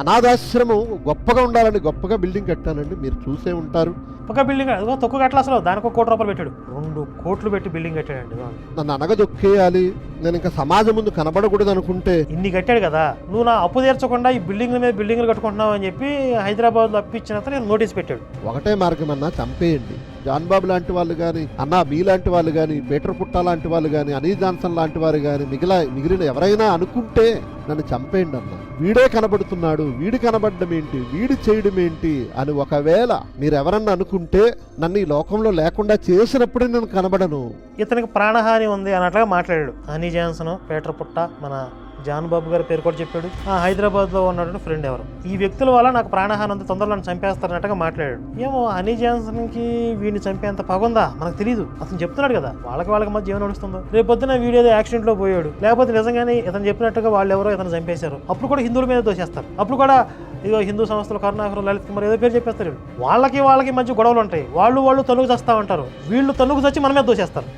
అనాథాశ్రమం గొప్పగా ఉండాలని గొప్పగా బిల్డింగ్ కట్టానండి మీరు చూసే ఉంటారు. ఒక బిల్డింగ్ అదిగో తొక్కు కట్టలు అసలు దానికి ఒక కోటి రూపాయలు పెట్టాడు. రెండు కోట్లు పెట్టి బిల్డింగ్ కట్టాడండి ఇదిగో. నన్ను అనగదొక్కేయాలి నేను ఇంకా సమాజం ముందు కనబడకూడదు అనుకుంటే. ఇన్ని కట్టాడు కదా నువ్వు నా అప్పు తీర్చకుండా ఈ బిల్డింగ్ మీద బిల్డింగ్లు కట్టుకుంటున్నావు అని చెప్పి హైదరాబాద్లో అప్పించినంత నేను నోటీస్ పెట్టాడు. ఒకటే మార్గం అన్నా చంపేయండి. జాన్ బాబు లాంటి వాళ్ళు కానీ అన్నా మీ లాంటి వాళ్ళు కానీ పీటర్ పుట్టా లాంటి వాళ్ళు కానీ అనీ జాన్సన్ లాంటి వారు కానీ మిగిలిన మిగిలిన ఎవరైనా అనుకుంటే నన్ను చంపేయండి అన్న వీడే కనబడుతున్నాడు వీడి కనబడడం ఏంటి వీడి చేయడం ఏంటి అని ఒకవేళ మీరు ఎవరన్నా అనుకుంటే నన్ను ఈ లోకంలో లేకుండా చేసినప్పుడే నేను కనబడను. ఇతనికి ప్రాణహాని ఉంది అన్నట్లుగా మాట్లాడాడు. హనీ జాన్సన్ పీటర్ పుట్ట మన జాన్ బాబు గారి పేరు కూడా చెప్పాడు. ఆ హైదరాబాద్లో ఉన్నటువంటి ఫ్రెండ్ ఎవరు? ఈ వ్యక్తుల వల్ల నాకు ప్రాణహాని అంత తొందరలో నన్ను చంపేస్తారన్నట్టుగా మాట్లాడాడు. ఏమో హనీ జాన్సన్కి వీడిని చంపేంత పగుందా మనకు తెలియదు అతను చెప్తున్నాడు కదా వాళ్ళకి వాళ్ళకి మధ్య ఏమైనా నడుస్తుందో. రేపు పొద్దున వీడియో యాక్సిడెంట్లో యాక్సిడెంట్లో పోయాడు. లేకపోతే నిజంగానే ఇతను చెప్పినట్టుగా వాళ్ళు ఎవరో ఇతను చంపేశారు. అప్పుడు కూడా హిందువుల మీద దోషేస్తారు. అప్పుడు కూడా ఇదిగో హిందూ సంస్థలు కరుణాకర్ లలిత్ కుమార్ ఏదో పేరు చెప్పేస్తారు. వాళ్ళకి వాళ్ళకి మధ్య గొడవలు ఉంటాయి. వాళ్ళు వాళ్ళు తనుగు చేస్తా ఉంటారు వీళ్ళు తనుగు చచ్చి మన మీద దోషేస్తారు.